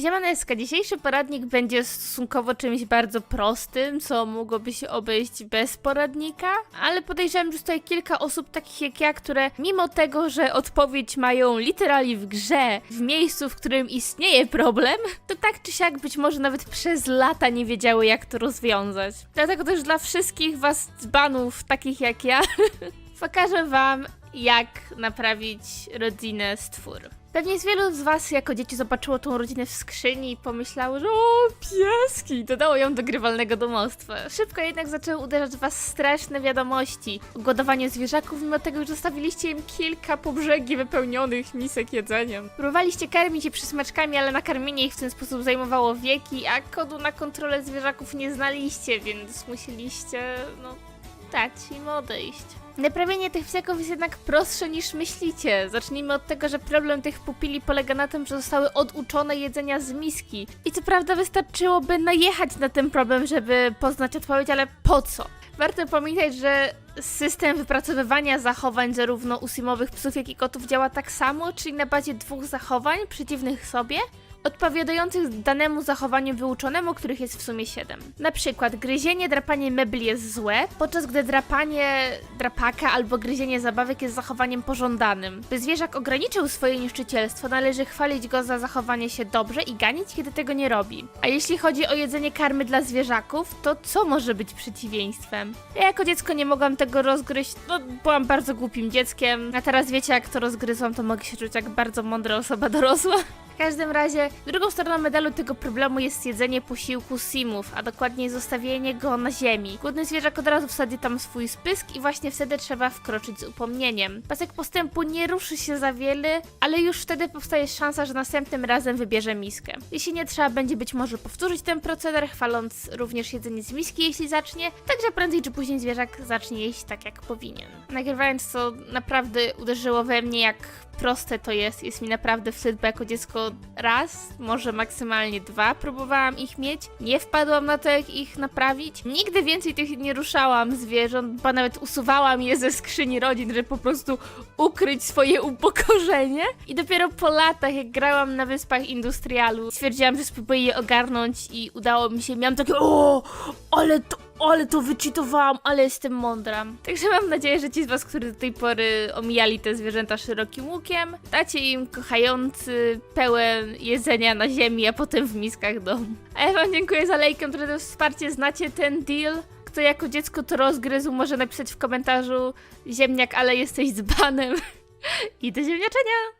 Ziemaneska, dzisiejszy poradnik będzie stosunkowo czymś bardzo prostym, co mogłoby się obejść bez poradnika, ale podejrzewam, że tutaj kilka osób takich jak ja, które mimo tego, że odpowiedź mają literalnie w grze, w miejscu, w którym istnieje problem, to tak czy siak być może nawet przez lata nie wiedziały jak to rozwiązać. Dlatego też dla wszystkich was dzbanów takich jak ja, pokażę wam jak naprawić rodzinę stwór. Pewnie z wielu z was jako dzieci zobaczyło tą rodzinę w skrzyni i pomyślało, że o, pieski, dodało ją do grywalnego domostwa. Szybko jednak zaczęły uderzać w was straszne wiadomości o głodowaniu zwierzaków, mimo tego, że zostawiliście im kilka po brzegi wypełnionych misek jedzeniem. Próbowaliście karmić je przysmaczkami, ale nakarmienie ich w ten sposób zajmowało wieki, a kodu na kontrolę zwierzaków nie znaliście, więc musieliście, no, dać im odejść. Naprawienie tych psiaków jest jednak prostsze niż myślicie. Zacznijmy od tego, że problem tych pupili polega na tym, że zostały oduczone jedzenia z miski. I co prawda wystarczyłoby najechać na ten problem, żeby poznać odpowiedź, ale po co? Warto pamiętać, że system wypracowywania zachowań zarówno u simowych psów, jak i kotów działa tak samo, czyli na bazie dwóch zachowań przeciwnych sobie, odpowiadających danemu zachowaniu wyuczonemu, których jest w sumie 7. Na przykład gryzienie, drapanie mebli jest złe, podczas gdy drapanie drapaka albo gryzienie zabawek jest zachowaniem pożądanym. By zwierzak ograniczył swoje niszczycielstwo, należy chwalić go za zachowanie się dobrze i ganić, kiedy tego nie robi. A jeśli chodzi o jedzenie karmy dla zwierzaków, to co może być przeciwieństwem? Ja jako dziecko nie mogłam tego rozgryźć, no byłam bardzo głupim dzieckiem, a teraz wiecie jak to rozgryzłam, to mogę się czuć jak bardzo mądra osoba dorosła. Każdym razie, drugą stroną medalu tego problemu jest jedzenie posiłku simów, a dokładniej zostawienie go na ziemi. Głodny zwierzak od razu wsadzi tam swój spysk i właśnie wtedy trzeba wkroczyć z upomnieniem. Pasek postępu nie ruszy się za wiele, ale już wtedy powstaje szansa, że następnym razem wybierze miskę. Jeśli nie, trzeba będzie być może powtórzyć ten proceder, chwaląc również jedzenie z miski, jeśli zacznie, także prędzej czy później zwierzak zacznie jeść tak, jak powinien. Nagrywając to, naprawdę uderzyło we mnie, jak proste to jest. Jest mi naprawdę wstyd, bo jako dziecko raz, może maksymalnie dwa próbowałam ich mieć. Nie wpadłam na to, jak ich naprawić. Nigdy więcej tych nie ruszałam zwierząt, bo nawet usuwałam je ze skrzyni rodzin, żeby po prostu ukryć swoje upokorzenie. I dopiero po latach, jak grałam na Wyspach Industrialu, stwierdziłam, że spróbuję je ogarnąć i udało mi się. Miałam takie, o, ale to ale to wyczytowałam, ale jestem mądra. Także mam nadzieję, że ci z was, którzy do tej pory omijali te zwierzęta szerokim łukiem, dacie im kochający, pełen jedzenia na ziemi, a potem w miskach dom. A ja wam dziękuję za lejkę, które to wsparcie, znacie ten deal. Kto jako dziecko to rozgryzł, może napisać w komentarzu ziemniak, ale jesteś dzbanem. I do ziemniaczenia!